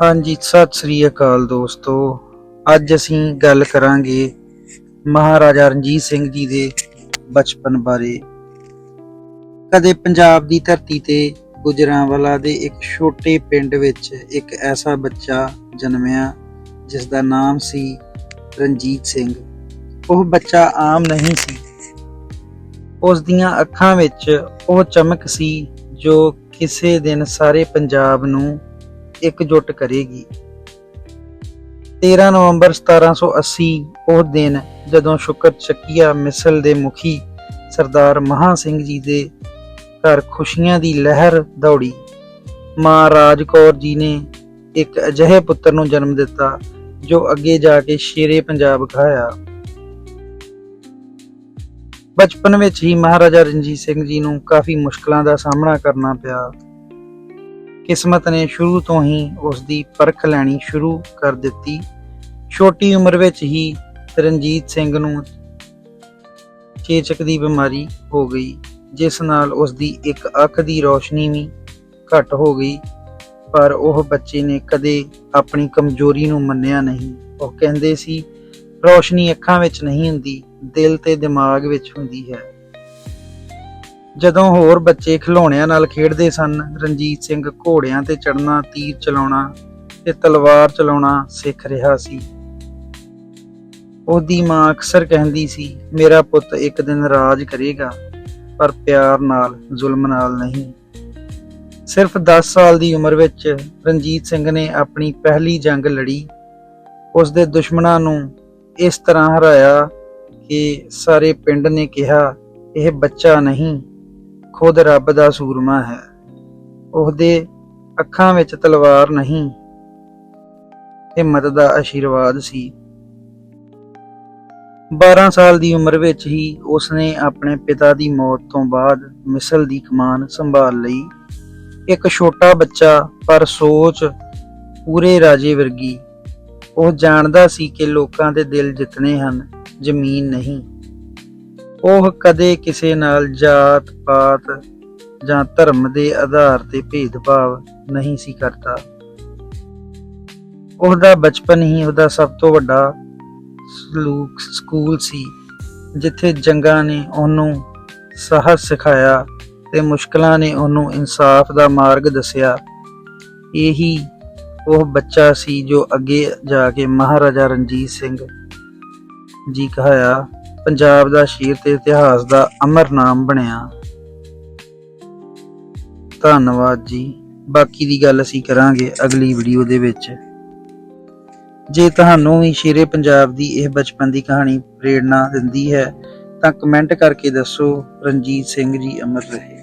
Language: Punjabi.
ਹਾਂਜੀ, ਸਤਿ ਸ੍ਰੀ ਅਕਾਲ ਦੋਸਤੋ। ਅੱਜ ਅਸੀਂ ਗੱਲ ਕਰਾਂਗੇ ਮਹਾਰਾਜਾ ਰਣਜੀਤ ਸਿੰਘ ਜੀ ਦੇ ਬਚਪਨ ਬਾਰੇ। ਕਦੇ ਪੰਜਾਬ ਦੀ ਧਰਤੀ ਤੇ ਗੁਜਰਾਂਵਾਲਾ ਦੇ ਇੱਕ ਛੋਟੇ ਪਿੰਡ ਵਿੱਚ ਇੱਕ ਐਸਾ ਬੱਚਾ ਜਨਮਿਆ ਜਿਸ ਦਾ ਨਾਮ ਸੀ ਰਣਜੀਤ ਸਿੰਘ। ਉਹ ਬੱਚਾ ਆਮ ਨਹੀਂ ਸੀ। ਉਸ ਦੀਆਂ ਅੱਖਾਂ ਵਿੱਚ ਉਹ ਚਮਕ ਸੀ ਜੋ ਕਿਸੇ ਦਿਨ ਸਾਰੇ ਪੰਜਾਬ ਨੂੰ ਇਕਜੁੱਟ ਕਰੇਗੀ। 13 ਨਵੰਬਰ 1780 ਉਹ ਦਿਨ ਜਦੋਂ ਸ਼ੁਕਰ ਚੱਕੀਆ ਮਿਸਲ ਦੇ ਮੁਖੀ ਸਰਦਾਰ ਮਹਾ ਸਿੰਘ ਜੀ ਦੇ ਘਰ ਖੁਸ਼ੀਆਂ ਦੀ ਲਹਿਰ ਦੌੜੀ। ਮਾਂ ਰਾਜ ਕੌਰ ਜੀ ਨੇ ਇੱਕ ਅਜਿਹੇ ਪੁੱਤਰ ਨੂੰ ਜਨਮ ਦਿੱਤਾ, ਜੋ ਅੱਗੇ ਜਾ ਕੇ ਸ਼ੇਰੇ ਪੰਜਾਬ ਖਾਇਆ। ਬਚਪਨ ਵਿੱਚ ਹੀ ਮਹਾਰਾਜਾ ਰਣਜੀਤ ਸਿੰਘ ਜੀ ਨੂੰ ਕਾਫੀ ਮੁਸ਼ਕਲਾਂ ਦਾ ਸਾਹਮਣਾ ਕਰਨਾ ਪਿਆ। ਕਿਸਮਤ ਨੇ ਸ਼ੁਰੂ ਤੋਂ ਹੀ ਉਸ ਦੀ ਪਰਖ ਲੈਣੀ ਸ਼ੁਰੂ ਕਰ ਦਿੱਤੀ। ਛੋਟੀ ਉਮਰ ਵਿੱਚ ਹੀ ਰਣਜੀਤ ਸਿੰਘ ਨੂੰ ਚੇਚਕ ਦੀ ਬਿਮਾਰੀ ਹੋ ਗਈ, ਜਿਸ ਨਾਲ ਉਸ ਦੀ ਇੱਕ ਅੱਖ ਦੀ ਰੋਸ਼ਨੀ ਵੀ ਘੱਟ ਹੋ ਗਈ। ਪਰ ਉਹ ਬੱਚੇ ਨੇ ਕਦੇ ਆਪਣੀ ਕਮਜ਼ੋਰੀ ਨੂੰ ਮੰਨਿਆ ਨਹੀਂ। ਉਹ ਕਹਿੰਦੇ ਸੀ, ਰੋਸ਼ਨੀ ਅੱਖਾਂ ਵਿੱਚ ਨਹੀਂ ਹੁੰਦੀ, ਦਿਲ ਤੇ ਦਿਮਾਗ ਵਿੱਚ ਹੁੰਦੀ ਹੈ। ਜਦੋਂ ਹੋਰ ਬੱਚੇ ਖਿਡੌਣਿਆਂ ਨਾਲ ਖੇਡਦੇ ਸਨ, ਰਣਜੀਤ ਸਿੰਘ ਘੋੜਿਆਂ ਤੇ ਚੜਨਾ ਤੀਰ ਚਲਾਉਣਾ ਤੇ ਤਲਵਾਰ ਚਲਾਉਣਾ ਸਿੱਖ ਰਿਹਾ ਸੀ। ਉਹਦੀ ਮਾਂ ਅਕਸਰ ਕਹਿੰਦੀ ਸੀ, ਮੇਰਾ ਪੁੱਤ ਇੱਕ ਦਿਨ ਰਾਜ ਕਰੇਗਾ, ਪਰ ਪਿਆਰ ਨਾਲ, ਜ਼ੁਲਮ ਨਾਲ ਨਹੀਂ। ਸਿਰਫ 10 ਸਾਲ ਦੀ ਉਮਰ ਵਿੱਚ ਰਣਜੀਤ ਸਿੰਘ ਨੇ ਆਪਣੀ ਪਹਿਲੀ ਜੰਗ ਲੜੀ। ਉਸ ਦੇ ਦੁਸ਼ਮਣਾਂ ਨੂੰ ਇਸ ਤਰ੍ਹਾਂ ਹਰਾਇਆ ਕਿ ਸਾਰੇ ਪਿੰਡ ਨੇ ਕਿਹਾ, ਇਹ ਬੱਚਾ ਨਹੀਂ। ਖੁਦ ਰੱਬ ਦਾ ਸੂਰਮਾ ਹੈ। ਉਹਦੇ ਅੱਖਾਂ ਵਿੱਚ ਤਲਵਾਰ ਨਹੀਂ। ਹਿੰਮਤ ਦਾ ਆਸ਼ੀਰਵਾਦ ਸੀ। 12 ਸਾਲ ਦੀ ਉਮਰ ਵਿੱਚ ਹੀ ਉਸਨੇ ਆਪਣੇ ਪਿਤਾ ਦੀ ਮੌਤ ਤੋਂ ਬਾਅਦ ਮਿਸਲ ਦੀ ਕਮਾਨ ਸੰਭਾਲ ਲਈ। ਇੱਕ ਛੋਟਾ ਬੱਚਾ, ਪਰ ਸੋਚ ਪੂਰੇ ਰਾਜੇ ਵਰਗੀ। ਉਹ ਜਾਣਦਾ ਸੀ ਕਿ ਲੋਕਾਂ ਦੇ ਦਿਲ ਜਿੱਤਨੇ ਹਨ, ਜ਼ਮੀਨ ਨਹੀਂ। ਉਹ ਕਦੇ ਕਿਸੇ ਨਾਲ ਜਾਤ ਪਾਤ ਜਾਂ ਧਰਮ ਦੇ ਆਧਾਰ ਤੇ ਭੇਦਭਾਵ ਨਹੀਂ ਸੀ ਕਰਦਾ। ਉਹਦਾ ਬਚਪਨ ਹੀ ਉਹਦਾ ਸਭ ਤੋਂ ਵੱਡਾ ਸਲੂਕ ਸਕੂਲ ਸੀ, ਜਿੱਥੇ ਜੰਗਾਂ ਨੇ ਉਹਨੂੰ ਸਾਹਸ ਸਿਖਾਇਆ ਤੇ ਮੁਸ਼ਕਲਾਂ ਨੇ ਉਹਨੂੰ ਇਨਸਾਫ ਦਾ ਮਾਰਗ ਦੱਸਿਆ। ਇਹੀ ਉਹ ਬੱਚਾ ਸੀ ਜੋ ਅੱਗੇ ਜਾ ਕੇ ਮਹਾਰਾਜਾ ਰਣਜੀਤ ਸਿੰਘ ਜੀ ਕਹਾਇਆ ਪੰਜਾਬ ਦਾ ਸ਼ੇਰ ਤੇ ਇਤਿਹਾਸ ਦਾ ਅਮਰ ਨਾਮ ਬਣਿਆ। ਧੰਨਵਾਦ ਜੀ। ਬਾਕੀ ਦੀ ਗੱਲ ਅਸੀਂ ਕਰਾਂਗੇ ਅਗਲੀ ਵੀਡੀਓ ਦੇ ਵਿੱਚ। ਜੇ ਤੁਹਾਨੂੰ ਵੀ ਸ਼ੇਰੇ ਪੰਜਾਬ ਦੀ ਇਹ ਬਚਪਨ ਦੀ ਕਹਾਣੀ ਪ੍ਰੇਰਣਾ ਦਿੰਦੀ ਹੈ, ਤਾਂ ਕਮੈਂਟ ਕਰਕੇ ਦੱਸੋ। ਰਣਜੀਤ ਸਿੰਘ ਜੀ ਅਮਰ ਰਹੇ।